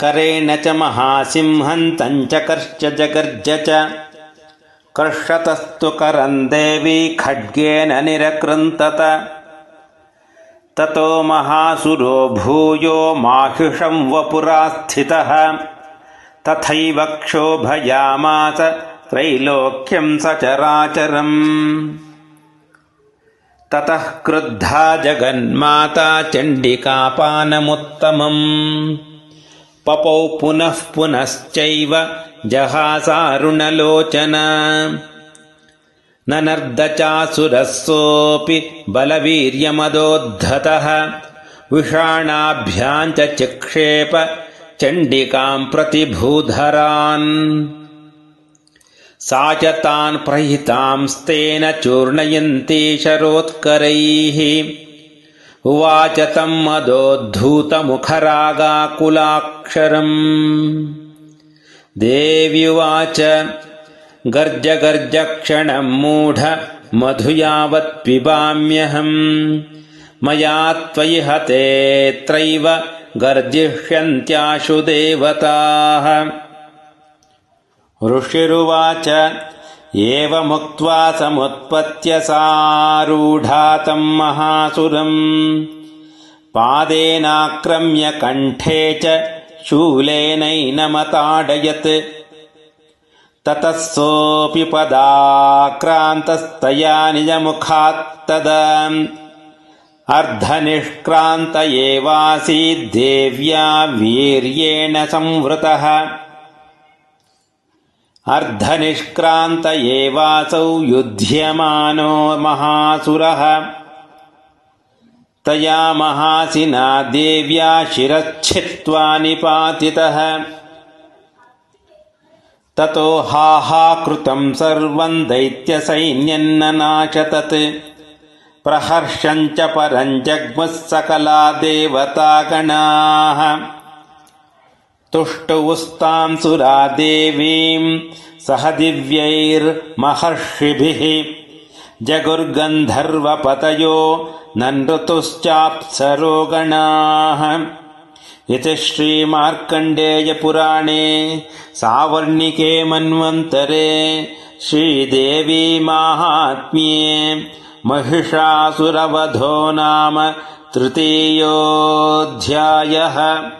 करेण च महासिंहन्तम् च कर्श्च जगर्ज च। कर्षतस्तु करम् देवी खड्गेन निरकृन्तत। ततो महासुरो भूयो माहिषम् वपुरा स्थितः। तथैव क्षोभयामास त्रैलोक्यम् सचराचरम्। ततः क्रुद्धा जगन्माता चण्डिकापानमुत्तमम् पपौ पुनः पुनश्चैव जहासारुणलोचन। ननर्दचासुरः सोऽपि बलवीर्यमदोद्धतः। विषाणाभ्याम् च चिक्षेप चण्डिकाम् प्रति भूधरान् सा च तान् प्रहितांस्तेन चूर्णयन्ती शरोत्करैः उवाच तम् मदोद्धूतमुखरागाकुलाक्षरम्। देव्युवाच गर्ज गर्ज क्षणम् मूढ मधु पिबाम्यहम्। मया त्वयि हतेऽत्रैव गर्जिष्यन्त्याशु देवताः। ऋषिरुवाच एवमुक्त्वा समुत्पत्य सारूढा तम् महासुरम्। पादेनाक्रम्य कण्ठे च शूलेनैनमताडयत्। ततः सोऽपि पदाक्रान्तस्तया निजमुखात्तदा अर्धनिष्क्रान्त एवासीद्देव्या वीर्येण संवृतः अर्धनिष्क्रान्त एवासौ युध्यमानो महासुरः। तया महासिना देव्या शिरच्छित्त्वा निपातितः। ततो हाहाकृतम् सर्वम् दैत्यसैन्यन्ननाशतत्। प्रहर्षम् च सकला देवतागणाः तुष्टुवुस्ताम् सुरा देवीम् सह दिव्यैर्महर्षिभिः। जगुर्गन्धर्वपतयो ननृतुश्चाप्सरोगणाः इति श्रीमार्कण्डेयपुराणे सावर्णिके मन्वन्तरे श्रीदेवी माहात्म्ये महिषासुरवधो नाम तृतीयोऽध्यायः